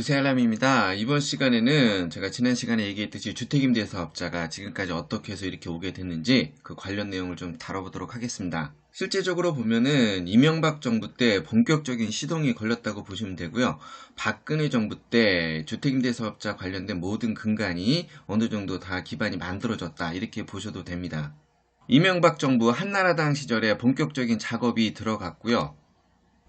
부세알람입니다. 이번 시간에는 제가 지난 시간에 얘기했듯이 주택임대 사업자가 지금까지 어떻게 해서 이렇게 오게 됐는지 그 관련 내용을 좀 다뤄보도록 하겠습니다. 실제적으로 보면은 이명박 정부 때 본격적인 시동이 걸렸다고 보시면 되고요. 박근혜 정부 때 주택임대 사업자 관련된 모든 근간이 어느 정도 다 기반이 만들어졌다 이렇게 보셔도 됩니다. 이명박 정부 한나라당 시절에 본격적인 작업이 들어갔고요.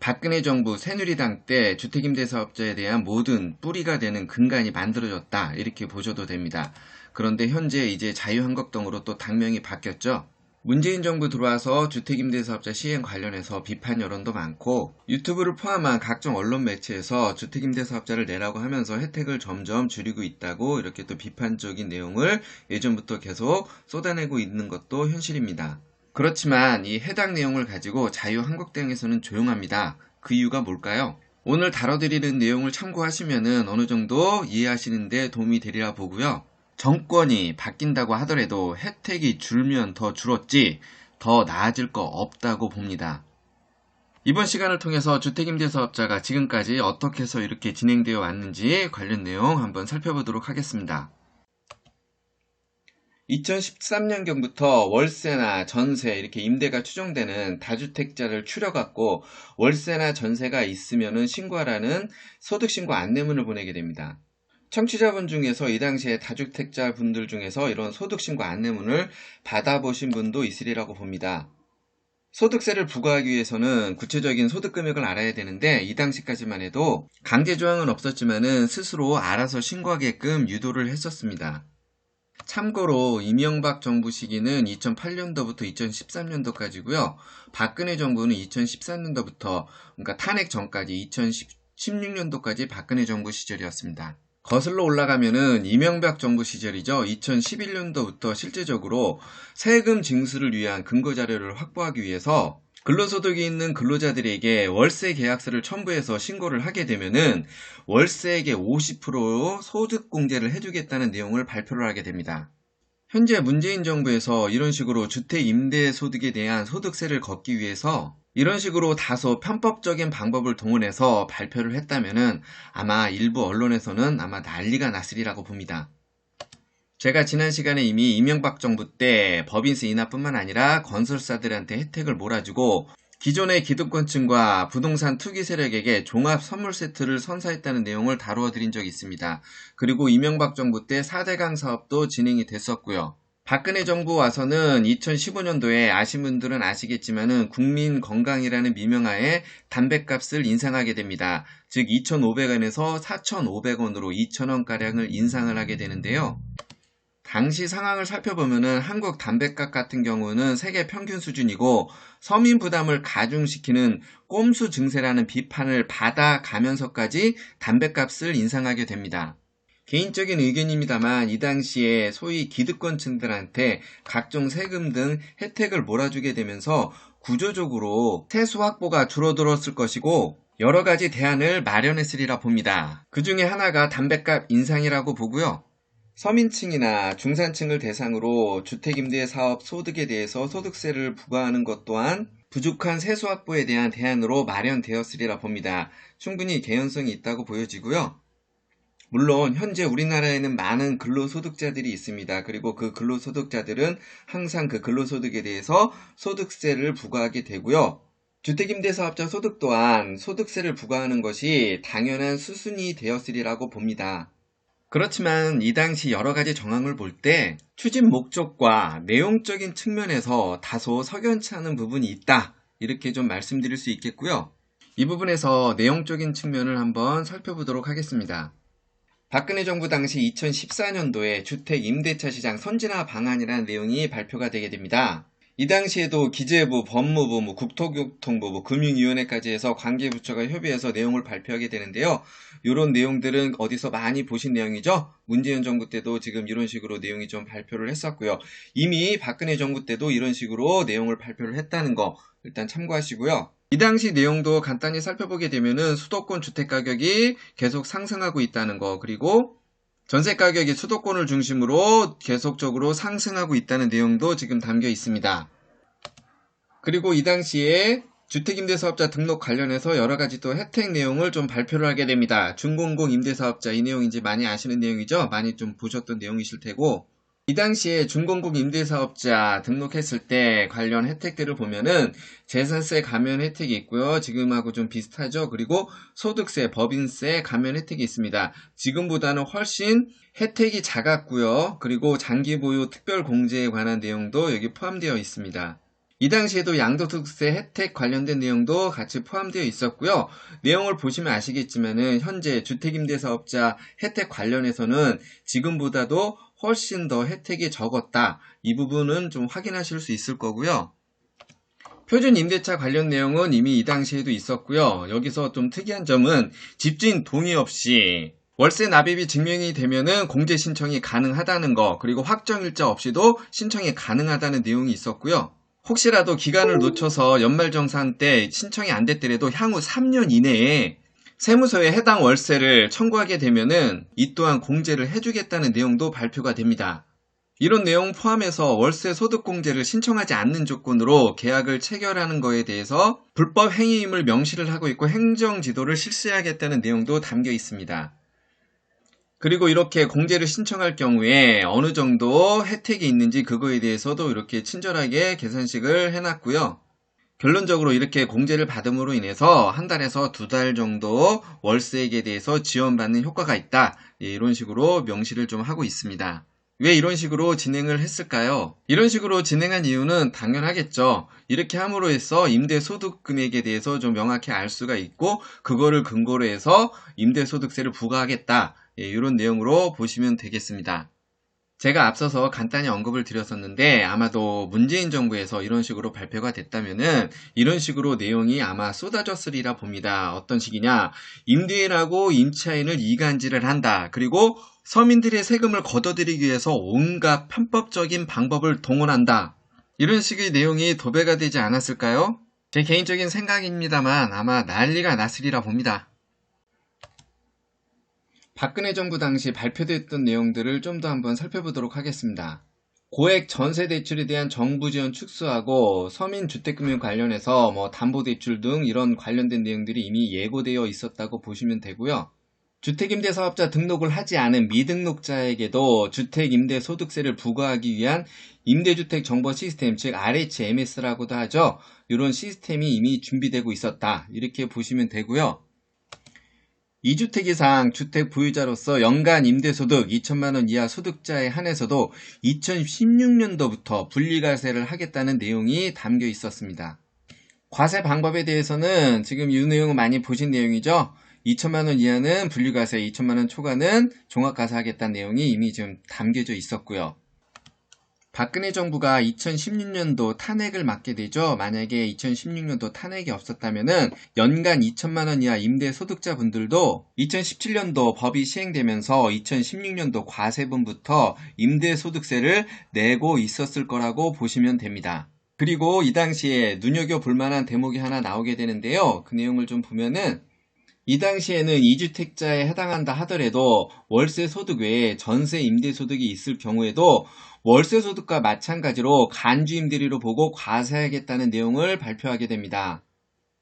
박근혜 정부 새누리당 때 주택임대 사업자에 대한 모든 뿌리가 되는 근간이 만들어졌다 이렇게 보셔도 됩니다. 그런데 현재 이제 자유한국당으로 또 당명이 바뀌었죠. 문재인 정부 들어와서 주택임대사업자 시행 관련해서 비판 여론도 많고 유튜브를 포함한 각종 언론 매체에서 주택임대사업자를 내라고 하면서 혜택을 점점 줄이고 있다고 이렇게 또 비판적인 내용을 예전부터 계속 쏟아내고 있는 것도 현실입니다. 그렇지만 이 해당 내용을 가지고 자유한국당에서는 조용합니다. 그 이유가 뭘까요? 오늘 다뤄드리는 내용을 참고하시면 어느 정도 이해하시는데 도움이 되리라 보고요. 정권이 바뀐다고 하더라도 혜택이 줄면 더 줄었지 더 나아질 거 없다고 봅니다. 이번 시간을 통해서 주택임대사업자가 지금까지 어떻게 해서 이렇게 진행되어 왔는지 관련 내용 한번 살펴보도록 하겠습니다. 2013년경부터 월세나 전세 이렇게 임대가 추정되는 다주택자를 추려갖고 월세나 전세가 있으면 신고하라는 소득신고 안내문을 보내게 됩니다. 청취자분 중에서 이 당시에 다주택자 분들 중에서 이런 소득신고 안내문을 받아보신 분도 있으리라고 봅니다. 소득세를 부과하기 위해서는 구체적인 소득 금액을 알아야 되는데 이 당시까지만 해도 강제 조항은 없었지만은 스스로 알아서 신고하게끔 유도를 했었습니다. 참고로 이명박 정부 시기는 2008년도부터 2013년도까지고요. 박근혜 정부는 2014년도부터 그러니까 탄핵 전까지 2016년도까지 박근혜 정부 시절이었습니다. 거슬러 올라가면은 이명박 정부 시절이죠. 2011년도부터 실제적으로 세금 징수를 위한 근거 자료를 확보하기 위해서 근로소득이 있는 근로자들에게 월세 계약서를 첨부해서 신고를 하게 되면은 월세액의 50% 소득 공제를 해주겠다는 내용을 발표를 하게 됩니다. 현재 문재인 정부에서 이런 식으로 주택 임대 소득에 대한 소득세를 걷기 위해서 이런 식으로 다소 편법적인 방법을 동원해서 발표를 했다면은 아마 일부 언론에서는 아마 난리가 났으리라고 봅니다. 제가 지난 시간에 이미 이명박 정부 때 법인세 인하뿐만 아니라 건설사들한테 혜택을 몰아주고 기존의 기득권층과 부동산 투기 세력에게 종합 선물 세트를 선사했다는 내용을 다루어 드린 적이 있습니다. 그리고 이명박 정부 때 4대강 사업도 진행이 됐었고요. 박근혜 정부 와서는 2015년도에 아신 분들은 아시겠지만은 국민 건강이라는 미명하에 담배값을 인상하게 됩니다. 즉 2,500원에서 4,500원으로 2,000원가량을 인상을 하게 되는데요. 당시 상황을 살펴보면은 한국 담배값 같은 경우는 세계 평균 수준이고 서민 부담을 가중시키는 꼼수 증세라는 비판을 받아가면서까지 담배값을 인상하게 됩니다. 개인적인 의견입니다만 이 당시에 소위 기득권층들한테 각종 세금 등 혜택을 몰아주게 되면서 구조적으로 세수 확보가 줄어들었을 것이고 여러 가지 대안을 마련했으리라 봅니다. 그 중에 하나가 담배값 인상이라고 보고요. 서민층이나 중산층을 대상으로 주택임대 사업 소득에 대해서 소득세를 부과하는 것 또한 부족한 세수 확보에 대한 대안으로 마련되었으리라 봅니다. 충분히 개연성이 있다고 보여지고요. 물론 현재 우리나라에는 많은 근로소득자들이 있습니다. 그리고 그 근로소득자들은 항상 그 근로소득에 대해서 소득세를 부과하게 되고요. 주택임대사업자 소득 또한 소득세를 부과하는 것이 당연한 수순이 되었으리라고 봅니다. 그렇지만 이 당시 여러 가지 정황을 볼 때 추진 목적과 내용적인 측면에서 다소 석연치 않은 부분이 있다. 이렇게 좀 말씀드릴 수 있겠고요. 이 부분에서 내용적인 측면을 한번 살펴보도록 하겠습니다. 박근혜 정부 당시 2014년도에 주택 임대차 시장 선진화 방안이라는 내용이 발표가 되게 됩니다. 이 당시에도 기재부, 법무부, 뭐 국토교통부, 뭐 금융위원회까지 해서 관계부처가 협의해서 내용을 발표하게 되는데요. 이런 내용들은 어디서 많이 보신 내용이죠? 문재인 정부 때도 지금 이런 식으로 내용이 좀 발표를 했었고요. 이미 박근혜 정부 때도 이런 식으로 내용을 발표를 했다는 거 일단 참고하시고요. 이 당시 내용도 간단히 살펴보게 되면은 수도권 주택 가격이 계속 상승하고 있다는 거 그리고 전세 가격이 수도권을 중심으로 계속적으로 상승하고 있다는 내용도 지금 담겨 있습니다. 그리고 이 당시에 주택임대사업자 등록 관련해서 여러 가지 또 혜택 내용을 좀 발표를 하게 됩니다. 중공공 임대사업자 이 내용인지 많이 아시는 내용이죠? 많이 좀 보셨던 내용이실 테고 이 당시에 중공공 임대사업자 등록했을 때 관련 혜택들을 보면은 재산세 감면 혜택이 있고요. 지금하고 좀 비슷하죠. 그리고 소득세, 법인세 감면 혜택이 있습니다. 지금보다는 훨씬 혜택이 작았고요. 그리고 장기 보유 특별 공제에 관한 내용도 여기 포함되어 있습니다. 이 당시에도 양도소득세 혜택 관련된 내용도 같이 포함되어 있었고요. 내용을 보시면 아시겠지만은 현재 주택임대사업자 혜택 관련해서는 지금보다도 훨씬 더 혜택이 적었다. 이 부분은 좀 확인하실 수 있을 거고요. 표준 임대차 관련 내용은 이미 이 당시에도 있었고요. 여기서 좀 특이한 점은 집주인 동의 없이 월세 납입이 증명이 되면은 공제 신청이 가능하다는 거, 그리고 확정일자 없이도 신청이 가능하다는 내용이 있었고요. 혹시라도 기간을 놓쳐서 연말정산 때 신청이 안 됐더라도 향후 3년 이내에 세무서에 해당 월세를 청구하게 되면은 이 또한 공제를 해주겠다는 내용도 발표가 됩니다. 이런 내용 포함해서 월세 소득 공제를 신청하지 않는 조건으로 계약을 체결하는 것에 대해서 불법 행위임을 명시를 하고 있고 행정 지도를 실시하겠다는 내용도 담겨 있습니다. 그리고 이렇게 공제를 신청할 경우에 어느 정도 혜택이 있는지 그거에 대해서도 이렇게 친절하게 계산식을 해놨고요. 결론적으로 이렇게 공제를 받음으로 인해서 한 달에서 두 달 정도 월세액에 대해서 지원받는 효과가 있다. 예, 이런 식으로 명시를 좀 하고 있습니다. 왜 이런 식으로 진행을 했을까요? 이런 식으로 진행한 이유는 당연하겠죠. 이렇게 함으로 해서 임대 소득 금액에 대해서 좀 명확히 알 수가 있고 그거를 근거로 해서 임대 소득세를 부과하겠다. 예, 이런 내용으로 보시면 되겠습니다. 제가 앞서서 간단히 언급을 드렸었는데 아마도 문재인 정부에서 이런 식으로 발표가 됐다면은 이런 식으로 내용이 아마 쏟아졌으리라 봅니다. 어떤 식이냐? 임대인하고 임차인을 이간질을 한다. 그리고 서민들의 세금을 걷어들이기 위해서 온갖 편법적인 방법을 동원한다. 이런 식의 내용이 도배가 되지 않았을까요? 제 개인적인 생각입니다만 아마 난리가 났으리라 봅니다. 박근혜 정부 당시 발표됐던 내용들을 좀 더 한번 살펴보도록 하겠습니다. 고액 전세 대출에 대한 정부 지원 축소하고 서민 주택금융 관련해서 뭐 담보 대출 등 이런 관련된 내용들이 이미 예고되어 있었다고 보시면 되고요. 주택임대 사업자 등록을 하지 않은 미등록자에게도 주택임대 소득세를 부과하기 위한 임대주택 정보 시스템, 즉 RHMS라고도 하죠. 이런 시스템이 이미 준비되고 있었다. 이렇게 보시면 되고요. 2주택 이상 주택 보유자로서 연간 임대소득 2천만원 이하 소득자에 한해서도 2016년도부터 분리과세를 하겠다는 내용이 담겨 있었습니다. 과세 방법에 대해서는 지금 이 내용을 많이 보신 내용이죠. 2천만원 이하는 분리과세, 2천만원 초과는 종합과세 하겠다는 내용이 이미 좀 담겨져 있었고요. 박근혜 정부가 2016년도 탄핵을 맞게 되죠. 만약에 2016년도 탄핵이 없었다면은 연간 2천만 원 이하 임대 소득자 분들도 2017년도 법이 시행되면서 2016년도 과세분부터 임대 소득세를 내고 있었을 거라고 보시면 됩니다. 그리고 이 당시에 눈여겨 볼 만한 대목이 하나 나오게 되는데요. 그 내용을 좀 보면은 이 당시에는 2주택자에 해당한다 하더라도 월세 소득 외에 전세 임대 소득이 있을 경우에도 월세 소득과 마찬가지로 간주임대리로 보고 과세하겠다는 내용을 발표하게 됩니다.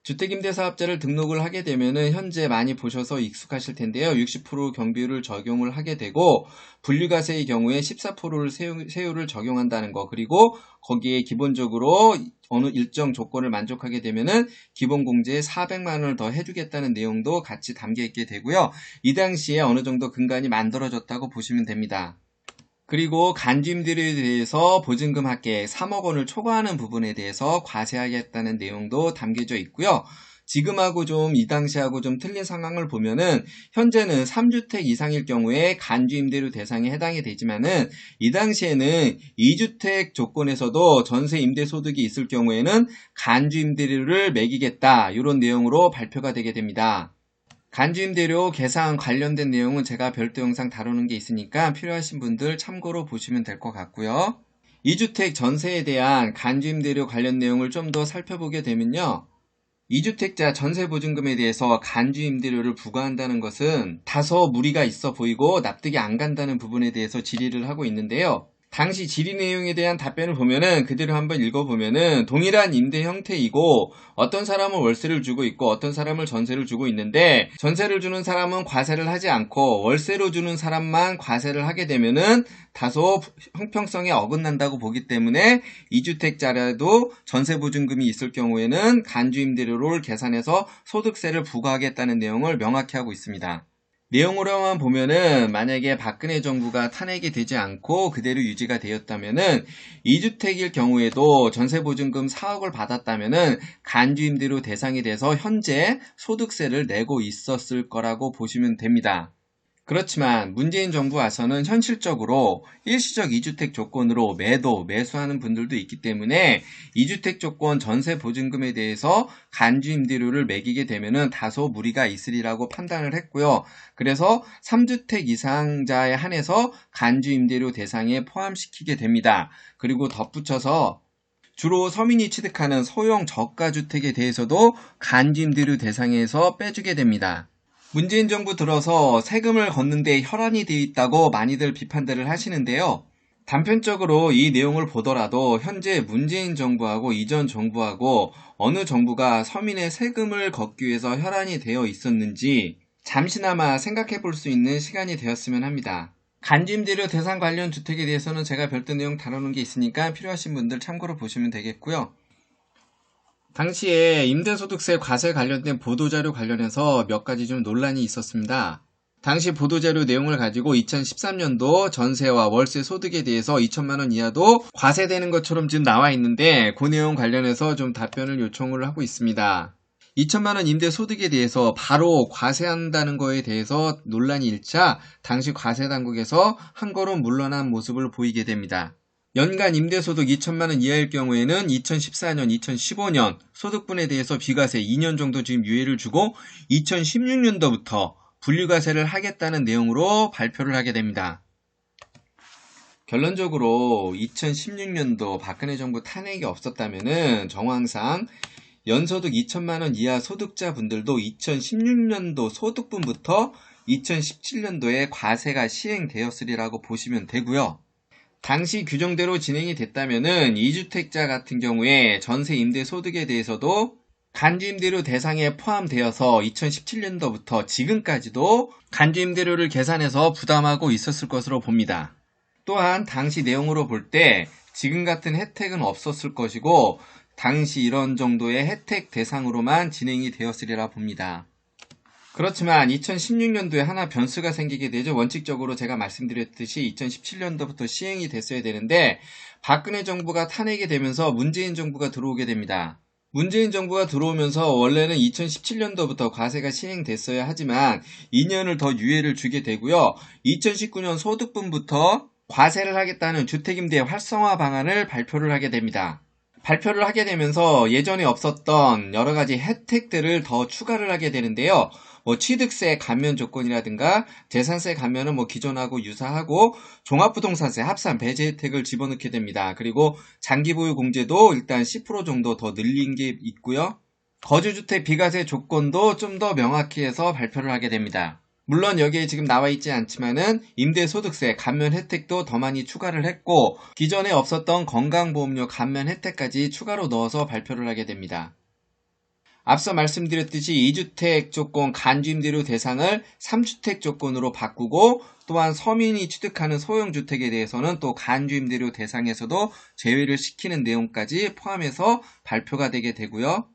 주택임대 사업자를 등록을 하게 되면 현재 많이 보셔서 익숙하실 텐데요. 60% 경비율을 적용을 하게 되고 분류과세의 경우에 14%를 세율 을 적용한다는 거 그리고 거기에 기본적으로 어느 일정 조건을 만족하게 되면은 기본 공제에 400만 원을 더 해주겠다는 내용도 같이 담겨 있게 되고요. 이 당시에 어느 정도 근간이 만들어졌다고 보시면 됩니다. 그리고 간주임들에 대해서 보증금 합계 3억 원을 초과하는 부분에 대해서 과세하겠다는 내용도 담겨져 있고요. 지금하고 좀 이 당시하고 좀 틀린 상황을 보면은 현재는 3주택 이상일 경우에 간주임대료 대상에 해당이 되지만은 이 당시에는 2주택 조건에서도 전세 임대 소득이 있을 경우에는 간주임대료를 매기겠다 이런 내용으로 발표가 되게 됩니다. 간주임대료 계산 관련된 내용은 제가 별도 영상 다루는 게 있으니까 필요하신 분들 참고로 보시면 될 것 같고요. 2주택 전세에 대한 간주임대료 관련 내용을 좀 더 살펴보게 되면요. 2주택자 전세보증금에 대해서 간주임대료를 부과한다는 것은 다소 무리가 있어 보이고 납득이 안 간다는 부분에 대해서 질의를 하고 있는데요. 당시 질의 내용에 대한 답변을 보면은 그대로 한번 읽어보면은 동일한 임대 형태이고 어떤 사람은 월세를 주고 있고 어떤 사람을 전세를 주고 있는데 전세를 주는 사람은 과세를 하지 않고 월세로 주는 사람만 과세를 하게 되면은 다소 형평성에 어긋난다고 보기 때문에 2주택자라도 전세보증금이 있을 경우에는 간주임대료를 계산해서 소득세를 부과하겠다는 내용을 명확히 하고 있습니다. 내용으로만 보면은 만약에 박근혜 정부가 탄핵이 되지 않고 그대로 유지가 되었다면은 2주택일 경우에도 전세보증금 4억을 받았다면은 간주임대료 대상이 돼서 현재 소득세를 내고 있었을 거라고 보시면 됩니다. 그렇지만 문재인 정부 와서는 현실적으로 일시적 2주택 조건으로 매도, 매수하는 분들도 있기 때문에 2주택 조건 전세 보증금에 대해서 간주 임대료를 매기게 되면은 다소 무리가 있으리라고 판단을 했고요. 그래서 3주택 이상자에 한해서 간주 임대료 대상에 포함시키게 됩니다. 그리고 덧붙여서 주로 서민이 취득하는 소형 저가주택에 대해서도 간주 임대료 대상에서 빼주게 됩니다. 문재인 정부 들어서 세금을 걷는데 혈안이 되어 있다고 많이들 비판들을 하시는데요. 단편적으로 이 내용을 보더라도 현재 문재인 정부하고 이전 정부하고 어느 정부가 서민의 세금을 걷기 위해서 혈안이 되어 있었는지 잠시나마 생각해 볼 수 있는 시간이 되었으면 합니다. 간주임대료 대상 관련 주택에 대해서는 제가 별도 내용 다루는 게 있으니까 필요하신 분들 참고로 보시면 되겠고요. 당시에 임대소득세 과세 관련된 보도자료 관련해서 몇 가지 좀 논란이 있었습니다. 당시 보도자료 내용을 가지고 2013년도 전세와 월세 소득에 대해서 2천만 원 이하도 과세되는 것처럼 지금 나와 있는데 그 내용 관련해서 좀 답변을 요청을 하고 있습니다. 2천만 원 임대 소득에 대해서 바로 과세한다는 거에 대해서 논란이 1차 당시 과세 당국에서 한 걸음 물러난 모습을 보이게 됩니다. 연간 임대소득 2천만 원 이하일 경우에는 2014년, 2015년 소득분에 대해서 비과세 2년 정도 지금 유예를 주고 2016년도부터 분류과세를 하겠다는 내용으로 발표를 하게 됩니다. 결론적으로 2016년도 박근혜 정부 탄핵이 없었다면은 정황상 연소득 2천만 원 이하 소득자 분들도 2016년도 소득분부터 2017년도에 과세가 시행되었으리라고 보시면 되고요. 당시 규정대로 진행이 됐다면은 2주택자 같은 경우에 전세 임대 소득에 대해서도 간주임대료 대상에 포함되어서 2017년도부터 지금까지도 간주임대료를 계산해서 부담하고 있었을 것으로 봅니다. 또한 당시 내용으로 볼 때 지금 같은 혜택은 없었을 것이고 당시 이런 정도의 혜택 대상으로만 진행이 되었으리라 봅니다. 그렇지만 2016년도에 하나 변수가 생기게 되죠. 원칙적으로 제가 말씀드렸듯이 2017년도부터 시행이 됐어야 되는데 박근혜 정부가 탄핵이 되면서 문재인 정부가 들어오게 됩니다. 문재인 정부가 들어오면서 원래는 2017년도부터 과세가 시행됐어야 하지만 2년을 더 유예를 주게 되고요. 2019년 소득분부터 과세를 하겠다는 주택임대 활성화 방안을 발표를 하게 됩니다. 발표를 하게 되면서 예전에 없었던 여러 가지 혜택들을 더 추가를 하게 되는데요. 뭐 취득세 감면 조건이라든가 재산세 감면은 뭐 기존하고 유사하고 종합부동산세 합산 배제 혜택을 집어넣게 됩니다. 그리고 장기 보유 공제도 일단 10% 정도 더 늘린 게 있고요. 거주주택 비과세 조건도 좀 더 명확히 해서 발표를 하게 됩니다. 물론 여기에 지금 나와 있지 않지만은 임대소득세 감면 혜택도 더 많이 추가를 했고 기존에 없었던 건강보험료 감면 혜택까지 추가로 넣어서 발표를 하게 됩니다. 앞서 말씀드렸듯이 2주택 조건 간주임대료 대상을 3주택 조건으로 바꾸고 또한 서민이 취득하는 소형주택에 대해서는 또 간주임대료 대상에서도 제외를 시키는 내용까지 포함해서 발표가 되게 되고요.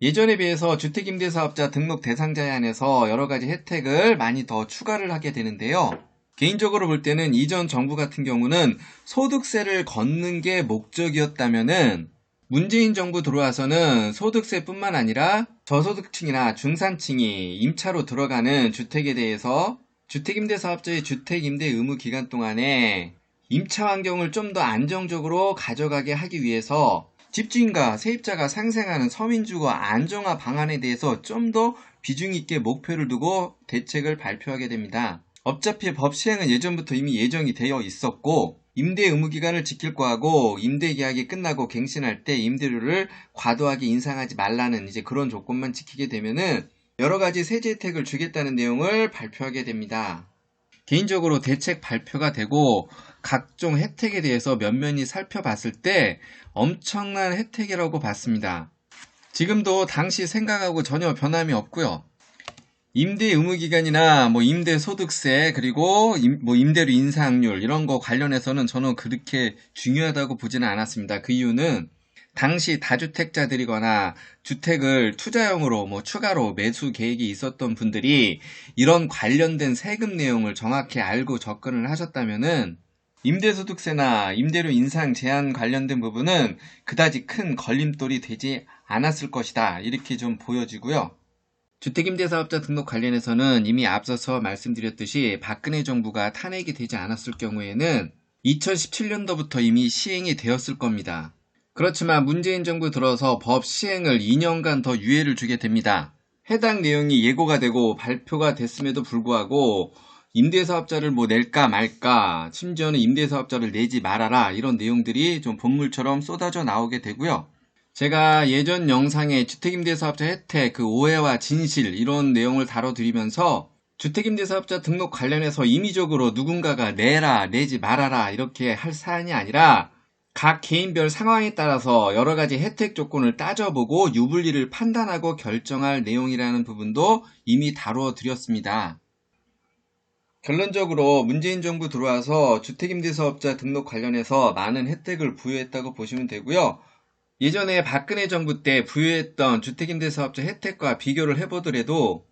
예전에 비해서 주택임대사업자 등록 대상자에 한해서 여러 가지 혜택을 많이 더 추가를 하게 되는데요. 개인적으로 볼 때는 이전 정부 같은 경우는 소득세를 걷는 게 목적이었다면은 문재인 정부 들어와서는 소득세뿐만 아니라 저소득층이나 중산층이 임차로 들어가는 주택에 대해서 주택임대 사업자의 주택임대 의무 기간 동안에 임차 환경을 좀 더 안정적으로 가져가게 하기 위해서 집주인과 세입자가 상생하는 서민주거 안정화 방안에 대해서 좀 더 비중 있게 목표를 두고 대책을 발표하게 됩니다. 어차피 법 시행은 예전부터 이미 예정이 되어 있었고 임대 의무 기간을 지킬 거하고 임대 계약이 끝나고 갱신할 때 임대료를 과도하게 인상하지 말라는 이제 그런 조건만 지키게 되면은 여러 가지 세제 혜택을 주겠다는 내용을 발표하게 됩니다. 개인적으로 대책 발표가 되고 각종 혜택에 대해서 면면히 살펴봤을 때 엄청난 혜택이라고 봤습니다. 지금도 당시 생각하고 전혀 변함이 없고요. 임대 의무 기간이나 뭐 임대 소득세 그리고 임, 뭐 임대료 인상률 이런 거 관련해서는 저는 그렇게 중요하다고 보지는 않았습니다. 그 이유는 당시 다주택자들이거나 주택을 투자용으로 뭐 추가로 매수 계획이 있었던 분들이 이런 관련된 세금 내용을 정확히 알고 접근을 하셨다면은 임대소득세나 임대료 인상 제한 관련된 부분은 그다지 큰 걸림돌이 되지 않았을 것이다. 이렇게 좀 보여지고요. 주택임대사업자 등록 관련해서는 이미 앞서서 말씀드렸듯이 박근혜 정부가 탄핵이 되지 않았을 경우에는 2017년도부터 이미 시행이 되었을 겁니다. 그렇지만 문재인 정부 들어서 법 시행을 2년간 더 유예를 주게 됩니다. 해당 내용이 예고가 되고 발표가 됐음에도 불구하고 임대사업자를 뭐 낼까 말까, 심지어는 임대사업자를 내지 말아라 이런 내용들이 좀 본물처럼 쏟아져 나오게 되고요. 제가 예전 영상에 주택임대사업자 혜택, 그 오해와 진실 이런 내용을 다뤄드리면서 주택임대사업자 등록 관련해서 임의적으로 누군가가 내라, 내지 말아라 이렇게 할 사안이 아니라 각 개인별 상황에 따라서 여러 가지 혜택 조건을 따져보고 유불리를 판단하고 결정할 내용이라는 부분도 이미 다루어 드렸습니다. 결론적으로 문재인 정부 들어와서 주택임대사업자 등록 관련해서 많은 혜택을 부여했다고 보시면 되고요. 예전에 박근혜 정부 때 부여했던 주택임대사업자 혜택과 비교를 해보더라도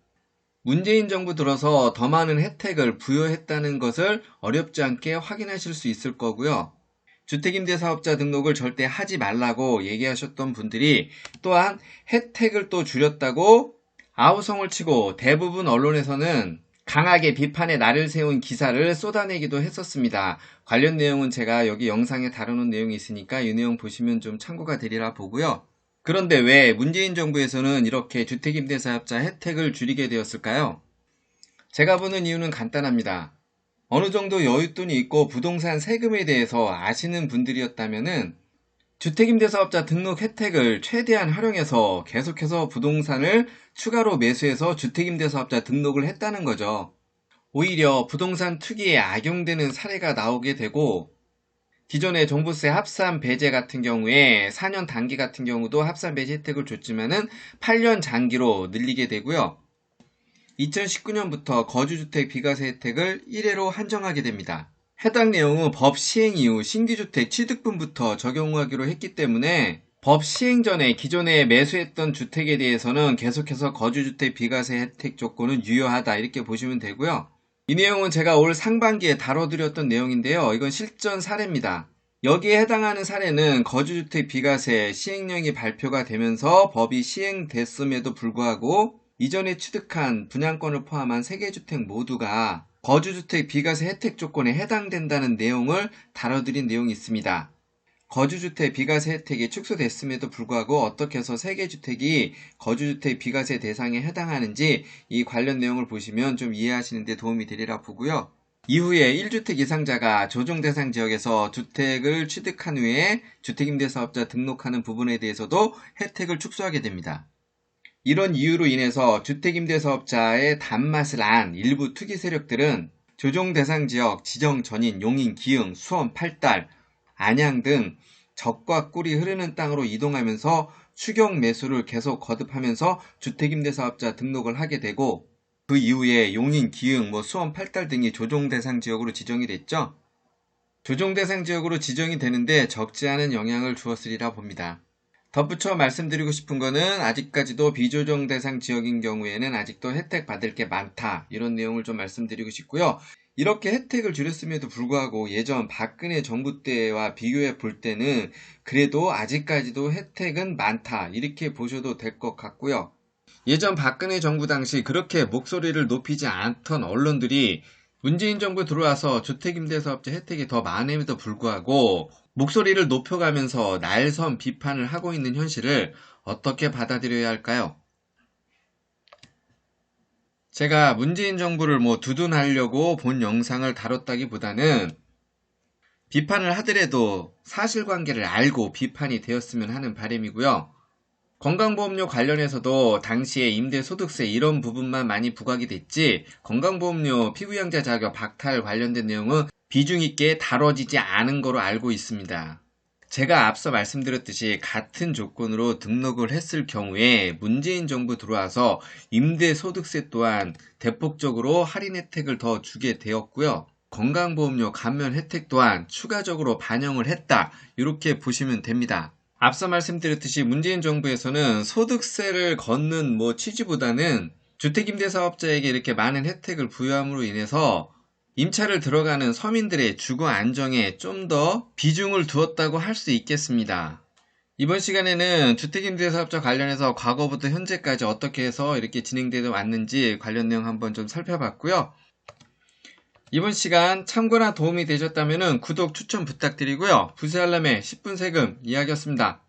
문재인 정부 들어서 더 많은 혜택을 부여했다는 것을 어렵지 않게 확인하실 수 있을 거고요. 주택임대사업자 등록을 절대 하지 말라고 얘기하셨던 분들이 또한 혜택을 또 줄였다고 아우성을 치고 대부분 언론에서는 강하게 비판의 날을 세운 기사를 쏟아내기도 했었습니다. 관련 내용은 제가 여기 영상에 다루는 내용이 있으니까 이 내용 보시면 좀 참고가 되리라 보고요. 그런데 왜 문재인 정부에서는 이렇게 주택임대사업자 혜택을 줄이게 되었을까요? 제가 보는 이유는 간단합니다. 어느 정도 여윳돈이 있고 부동산 세금에 대해서 아시는 분들이었다면은 주택임대사업자 등록 혜택을 최대한 활용해서 계속해서 부동산을 추가로 매수해서 주택임대사업자 등록을 했다는 거죠. 오히려 부동산 투기에 악용되는 사례가 나오게 되고 기존의 종부세 합산 배제 같은 경우에 4년 단기 같은 경우도 합산 배제 혜택을 줬지만은 8년 장기로 늘리게 되고요. 2019년부터 거주주택 비과세 혜택을 1회로 한정하게 됩니다. 해당 내용은 법 시행 이후 신규주택 취득분부터 적용하기로 했기 때문에 법 시행 전에 기존에 매수했던 주택에 대해서는 계속해서 거주주택 비과세 혜택 조건은 유효하다 이렇게 보시면 되고요. 이 내용은 제가 올 상반기에 다뤄드렸던 내용인데요. 이건 실전 사례입니다. 여기에 해당하는 사례는 거주주택 비과세 시행령이 발표가 되면서 법이 시행됐음에도 불구하고 이전에 취득한 분양권을 포함한 세개주택 모두가 거주주택 비과세 혜택 조건에 해당된다는 내용을 다뤄드린 내용이 있습니다. 거주주택 비과세 혜택이 축소됐음에도 불구하고 어떻게 해서 세개 주택이 거주주택 비과세 대상에 해당하는지 이 관련 내용을 보시면 좀 이해하시는 데 도움이 되리라 보고요. 이후에 1주택 이상자가 조정 대상 지역에서 주택을 취득한 후에 주택임대사업자 등록하는 부분에 대해서도 혜택을 축소하게 됩니다. 이런 이유로 인해서 주택임대사업자의 단맛을 안 일부 투기 세력들은 조정 대상 지역 지정 전인 용인, 기흥, 수원, 팔달, 안양 등 적과 꿀이 흐르는 땅으로 이동하면서 추경 매수를 계속 거듭하면서 주택임대사업자 등록을 하게 되고 그 이후에 용인, 기흥, 뭐 수원, 팔달 등이 조정 대상 지역으로 지정이 됐죠. 조정 대상 지역으로 지정이 되는데 적지 않은 영향을 주었으리라 봅니다. 덧붙여 말씀드리고 싶은 거는 아직까지도 비조정 대상 지역인 경우에는 아직도 혜택 받을 게 많다. 이런 내용을 좀 말씀드리고 싶고요. 이렇게 혜택을 줄였음에도 불구하고 예전 박근혜 정부 때와 비교해 볼 때는 그래도 아직까지도 혜택은 많다. 이렇게 보셔도 될 것 같고요. 예전 박근혜 정부 당시 그렇게 목소리를 높이지 않던 언론들이 문재인 정부 들어와서 주택임대사업자 혜택이 더 많음에도 불구하고 목소리를 높여가면서 날선 비판을 하고 있는 현실을 어떻게 받아들여야 할까요? 제가 문재인 정부를 뭐 두둔하려고 본 영상을 다뤘다기보다는 비판을 하더라도 사실관계를 알고 비판이 되었으면 하는 바람이고요. 건강보험료 관련해서도 당시에 임대소득세 이런 부분만 많이 부각이 됐지 건강보험료 피부양자 자격 박탈 관련된 내용은 비중 있게 다뤄지지 않은 거로 알고 있습니다. 제가 앞서 말씀드렸듯이 같은 조건으로 등록을 했을 경우에 문재인 정부 들어와서 임대소득세 또한 대폭적으로 할인 혜택을 더 주게 되었고요. 건강보험료 감면 혜택 또한 추가적으로 반영을 했다. 이렇게 보시면 됩니다. 앞서 말씀드렸듯이 문재인 정부에서는 소득세를 걷는 뭐 취지보다는 주택임대사업자에게 이렇게 많은 혜택을 부여함으로 인해서 임차를 들어가는 서민들의 주거 안정에 좀 더 비중을 두었다고 할 수 있겠습니다. 이번 시간에는 주택임대사업자 관련해서 과거부터 현재까지 어떻게 해서 이렇게 진행되어 왔는지 관련 내용 한번 좀 살펴봤고요. 이번 시간 참고나 도움이 되셨다면 구독 추천 부탁드리고요. 부세 알람에 10분 세금 이야기였습니다.